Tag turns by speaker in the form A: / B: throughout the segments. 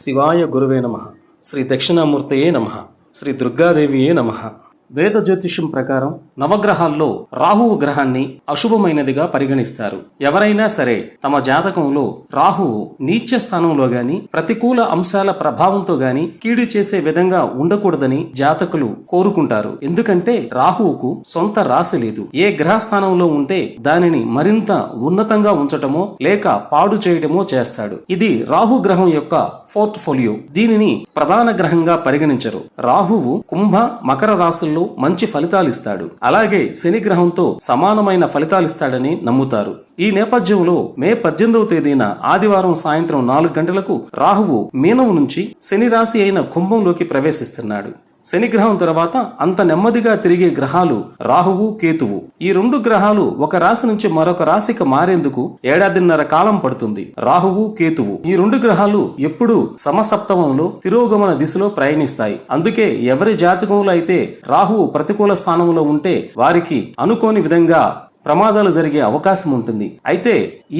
A: శివాయ గురువే నమ. శ్రీ దక్షిణామూర్తయే నమ. శ్రీ దుర్గాదేవియే నమ. వేద జ్యోతిష్యం ప్రకారం నవగ్రహాల్లో రాహువు గ్రహాన్ని అశుభమైనదిగా పరిగణిస్తారు. ఎవరైనా సరే తమ జాతకంలో రాహువు నీచ స్థానంలో గాని ప్రతికూల అంశాల ప్రభావంతో గాని కీడు చేసే విధంగా ఉండకూడదని జాతకులు కోరుకుంటారు. ఎందుకంటే రాహువుకు సొంత రాశి లేదు. ఏ గ్రహ స్థానంలో ఉంటే దానిని మరింత ఉన్నతంగా ఉంచటమో లేక పాడు చేయటమో చేస్తాడు. ఇది రాహు గ్రహం యొక్క పోర్ట్ఫోలియో. దీనిని ప్రధాన గ్రహంగా పరిగణించరు. రాహువు కుంభ మకర రాశుల్లో మంచి ఫలితాలు ఇస్తాడు అలాగే శని గ్రహంతో సమానమైన ఫలితాలు ఇస్తాడని నమ్ముతారు. ఈ నేపథ్యంలో మే పద్దెనిమిదవ తేదీన ఆదివారం సాయంత్రం నాలుగు గంటలకు రాహువు మీనం నుంచి శని రాశి అయిన కుంభంలోకి ప్రవేశిస్తున్నాడు. శని గ్రహం తర్వాత అంత నెమ్మదిగా తిరిగే గ్రహాలు రాహువు కేతువు. ఈ రెండు గ్రహాలు ఒక రాశి నుంచి మరొక రాశికి మారేందుకు ఏడాదిన్నర కాలం పడుతుంది. రాహువు కేతువు. ఈ రెండు గ్రహాలు ఎప్పుడూ సమసప్తమంలో తిరోగమన దిశలో ప్రయాణిస్తాయి. అందుకే ఎవరి జాతకంలో అయితే రాహువు ప్రతికూల స్థానంలో ఉంటే వారికి అనుకోని విధంగా ప్రమాదాలు జరిగే అవకాశం ఉంటుంది. అయితే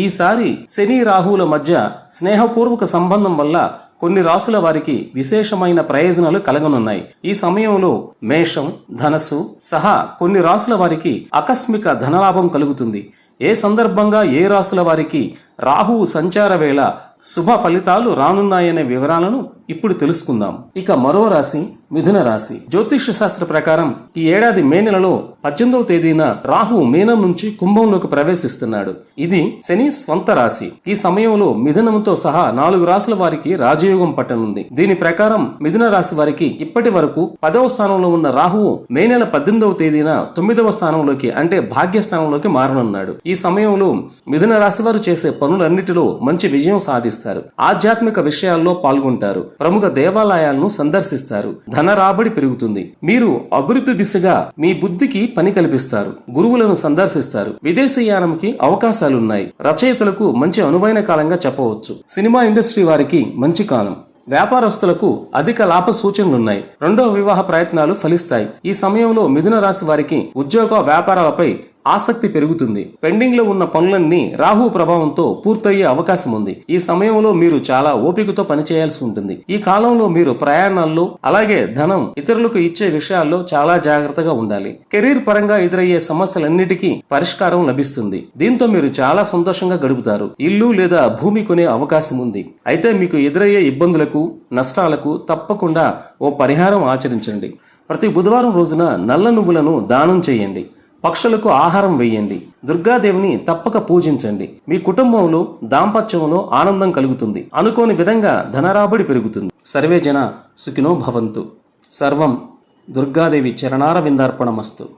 A: ఈసారి శని రాహువుల మధ్య స్నేహపూర్వక సంబంధం వల్ల కొన్ని రాసుల వారికి విశేషమైన ప్రయోజనాలు కలగనున్నాయి. ఈ సమయంలో మేషం ధనస్సు సహా కొన్ని రాసుల వారికి ఆకస్మిక ధనలాభం కలుగుతుంది. ఏ సందర్భంగా ఏ రాసుల వారికి రాహువు సంచార వేళ శుభ ఫలితాలు రానున్నాయనే వివరాలను ఇప్పుడు తెలుసుకుందాం. ఇక మరో రాశి మిథున రాశి. జ్యోతిష్య శాస్త్ర ప్రకారం ఈ ఏడాది మే నెలలో పద్దెనిమిదవ తేదీన రాహు మీనం నుంచి కుంభంలోకి ప్రవేశిస్తున్నాడు. ఇది శని స్వంత రాశి. ఈ సమయంలో మిథునంతో సహా నాలుగు రాశుల వారికి రాజయోగం పట్టనుంది. దీని ప్రకారం మిథున రాశి వారికి ఇప్పటి వరకు పదవ స్థానంలో ఉన్న రాహువు మే నెల పద్దెనిమిదవ తేదీన తొమ్మిదవ స్థానంలోకి అంటే భాగ్య స్థానంలోకి మారనున్నాడు. ఈ సమయంలో మిథున రాశి వారు చేసే పనులన్నిటిలో మంచి విజయం సాధిస్తారు. ఆధ్యాత్మిక విషయాల్లో పాల్గొంటారు. ప్రముఖ దేవాలయాలను సందర్శిస్తారు. ధన రాబడి పెరుగుతుంది. మీరు అభివృద్ధి దిశగా మీ బుద్ధికి పని కల్పిస్తారు. గురువులను సందర్శిస్తారు. విదేశీయానంకి అవకాశాలున్నాయి. రచయితలకు మంచి అనువైన కాలంగా చెప్పవచ్చు. సినిమా ఇండస్ట్రీ వారికి మంచి కాలం. వ్యాపారస్తులకు అధిక లాభ సూచనలున్నాయి. రెండవ వివాహ ప్రయత్నాలు ఫలిస్తాయి. ఈ సమయంలో మిథున రాశి వారికి ఉద్యోగ వ్యాపారాలపై ఆసక్తి పెరుగుతుంది. పెండింగ్లో ఉన్న పనులన్నీ రాహు ప్రభావంతో పూర్తయ్యే అవకాశం ఉంది. ఈ సమయంలో మీరు చాలా ఓపికతో పనిచేయాల్సి ఉంటుంది. ఈ కాలంలో మీరు ప్రయాణాల్లో అలాగే ధనం ఇతరులకు ఇచ్చే విషయాల్లో చాలా జాగ్రత్తగా ఉండాలి. కెరీర్ పరంగా ఎదురయ్యే సమస్యలన్నిటికీ పరిష్కారం లభిస్తుంది. దీంతో మీరు చాలా సంతోషంగా గడుపుతారు. ఇల్లు లేదా భూమి కొనే అవకాశం ఉంది. అయితే మీకు ఎదురయ్యే ఇబ్బందులకు నష్టాలకు తప్పకుండా ఓ పరిహారం ఆచరించండి. ప్రతి బుధవారం రోజున నల్ల నువ్వులను దానం చేయండి. పక్షులకు ఆహారం వేయండి. దుర్గాదేవిని తప్పక పూజించండి. మీ కుటుంబంలో దాంపత్యంలో ఆనందం కలుగుతుంది. అనుకోని విధంగా ధనరాబడి పెరుగుతుంది. సర్వే జన సుఖినో భవంతు. సర్వం దుర్గాదేవి చరణార విందార్పణమస్తు